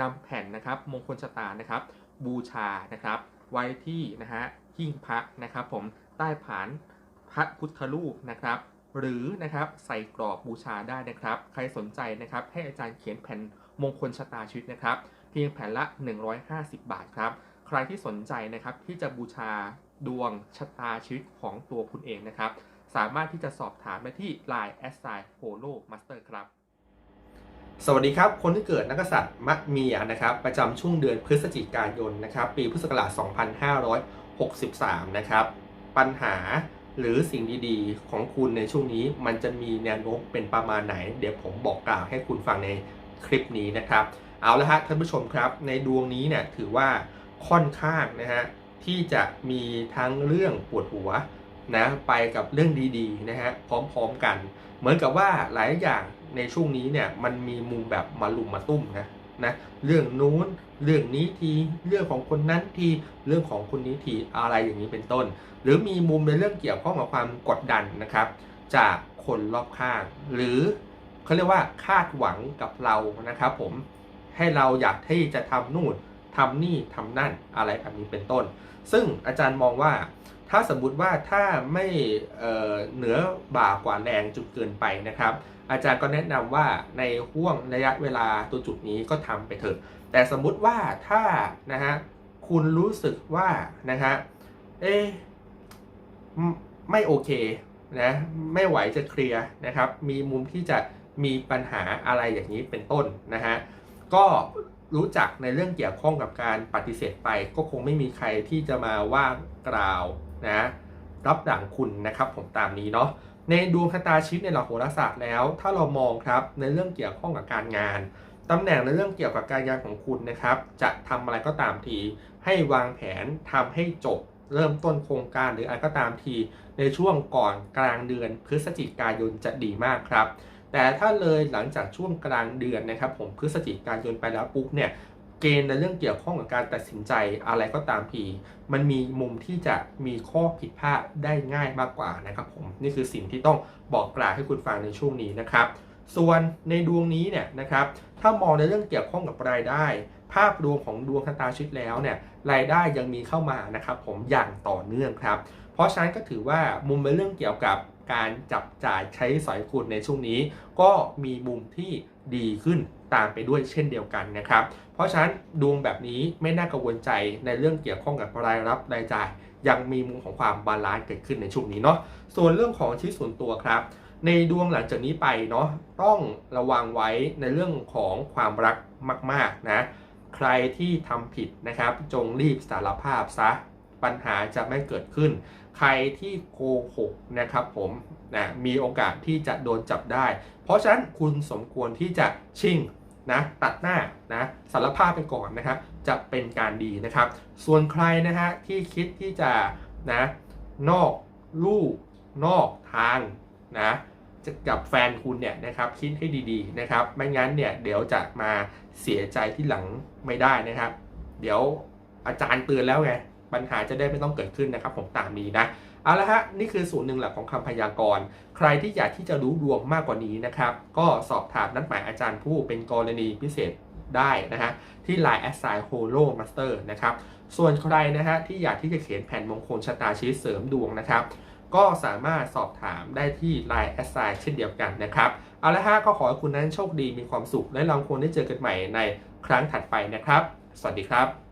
นำแผ่นนะครับมงคลชะตานะครับ บูชานะครับ ไว้ที่นะฮะหิ้งพระนะครับ ผมใต้ผานพระพุทธรูปนะครับ หรือนะครับใส่กรอบบูชาได้นะครับ ใครสนใจนะครับ ให้อาจารย์เขียนแผ่นมงคลชะตาชีวิตนะครับ เพียงแผ่นละ 150 บาทครับ ใครที่สนใจนะครับที่จะบูชาดวงชะตาชีวิตของตัวคุณเองนะครับ สามารถที่จะสอบถามได้ที่ Line a s s i Holo Master ครับ สวัสดีครับ คนที่เกิดนักษัตริย์มะเมียนะครับ ประจำช่วงเดือนพฤศจิกายนนะครับ ปีพุทธศักราช 2563 นะครับ ปัญหาหรือสิ่งดีๆ ของคุณในช่วงนี้มันจะมีแนวโน้มเป็นประมาณไหน เดี๋ยวผมบอกกล่าวให้คุณฟังในคลิปนี้นะครับ เอาละฮะท่านผู้ชมครับ ในดวงนี้เนี่ยถือว่าค่อนข้างนะฮะที่จะมีทั้งเรื่องปวดหัว นะไปกับเรื่องดีๆนะฮะพร้อมๆกัน เหมือนกับว่าหลายอย่างในช่วงนี้เนี่ยมันมีมุมแบบมาลุมมาตุ้มนะนะเรื่องนู้นเรื่องนี้ทีเรื่องของคนนั้นทีเรื่องของคนนี้ทีอะไรอย่างนี้เป็นต้น หรือมีมุมในเรื่องเกี่ยวข้องกับความกดดันนะครับ จากคนรอบข้าง หรือเขาเรียกว่าคาดหวังกับเรานะครับ ผมให้เราอยากที่จะทำนู่น ทำนี่ทำนั่นอะไรแบบนี้เป็นต้น ซึ่งอาจารย์มองว่าถ้าสมมติว่าถ้าไม่เเหนือบ่ากว่าแรงจุดเกินไปนะครับ อาจารย์ก็แนะนำว่าในห่วงระยะเวลาตัวจุดนี้ก็ทำไปเถอะ แต่สมมุติว่าถ้านะฮะคุณรู้สึกว่านะฮะเอ๊ไม่โอเคนะไม่ไหวจะเคลียร์นะครับ มีมุมที่จะมีปัญหาอะไรอย่างนี้เป็นต้นนะฮะก็ รู้จักในเรื่องเกี่ยวข้องกับการปฏิเสธไปก็คงไม่มีใครที่จะมาว่ากล่าวนะรับหลังคุณนะครับผมตามนี้เนาะในดวงชะตาชีวิตในหลักโหราศาสตร์แล้ว ถ้าเรามองครับในเรื่องเกี่ยวข้องกับการงานตำแหน่งในเรื่องเกี่ยวกับการงานของคุณนะครับ จะทำอะไรก็ตามที ให้วางแผนทำให้จบ เริ่มต้นโครงการหรืออะไรก็ตามที ในช่วงก่อนกลางเดือนพฤศจิกายนจะดีมากครับ แต่ถ้าเลยหลังจากช่วงกลางเดือนนะครับ ผมพฤศจิกายนไปแล้วปุ๊บเนี่ยเกณฑ์ในเรื่องเกี่ยวข้องกับการตัดสินใจอะไรก็ตามทีมันมีมุมที่จะมีข้อผิดพลาดได้ง่ายมากกว่านะครับผมนี่คือสิ่งที่ต้องบอกกล่าวให้คุณฟังในช่วงนี้นะครับ ส่วนในดวงนี้เนี่ยนะครับถ้ามองในเรื่องเกี่ยวข้องกับรายได้ ภาพรวมของดวงชะตาชีวิตแล้วเนี่ยรายได้ยังมีเข้ามานะครับผมอย่างต่อเนื่องครับ เพราะฉะนั้นก็ถือว่ามุมในเรื่องเกี่ยวกับ การจับจ่ายใช้สอยคุณในช่วงนี้ ก็มีมุมที่ดีขึ้นตามไปด้วยเช่นเดียวกันนะครับ เพราะฉะนั้นดวงแบบนี้ไม่น่ากังวลใจในเรื่องเกี่ยวข้องกับรายรับรายจ่าย ยังมีมุมของความบาลานซ์เกิดขึ้นในช่วงนี้เนาะส่วนเรื่องของชีวิตส่วนตัวครับ ในดวงหลังจากนี้ไปเนาะต้องระวังไว้ในเรื่องของความรักมาก ๆนะ ใครที่ทำผิดนะครับ จงรีบสารภาพซะ ปัญหาจะไม่เกิดขึ้น ใครที่โกหกนะครับผมนะมีโอกาสที่จะโดนจับได้ เพราะฉะนั้นคุณสมควรที่จะชิ่งนะตัดหน้านะสารภาพไปก่อนนะครับ จะเป็นการดีนะครับ ส่วนใครนะฮะที่คิดที่จะนะนอกลูกนอกทางนะจะกับแฟนคุณเนี่ยนะครับคิดให้ดีๆนะครับ ไม่งั้นเนี่ยเดี๋ยวจะมาเสียใจที่หลังไม่ได้นะครับ เดี๋ยวอาจารย์เตือนแล้วไง ปัญหาจะได้ไม่ต้องเกิดขึ้นนะครับผมตามนี้นะเอาละฮะนี่คือส่วนหนึ่งหลักของคำพยากรณ์ใครที่อยากที่จะรู้ดวงมากกว่านี้นะครับ ก็สอบถามนัดหมายอาจารย์ผู้เป็นกรณีพิเศษได้นะฮะที่ Line a s s i Holo Master นะครับส่วนใครนะฮะที่อยากที่จะเขียนแผ่นมงคลชะตาชีวิตเสริมดวงนะครับ ก็สามารถสอบถามได้ที่ Line a s s i เช่นเดียวกันนะครับเอาละฮะก็ขอให้คุณนั้นโชคดีมีความสุขและเราคงได้เจอกันใหม่ในครั้งถัดไปนะครับ สวัสดีครับ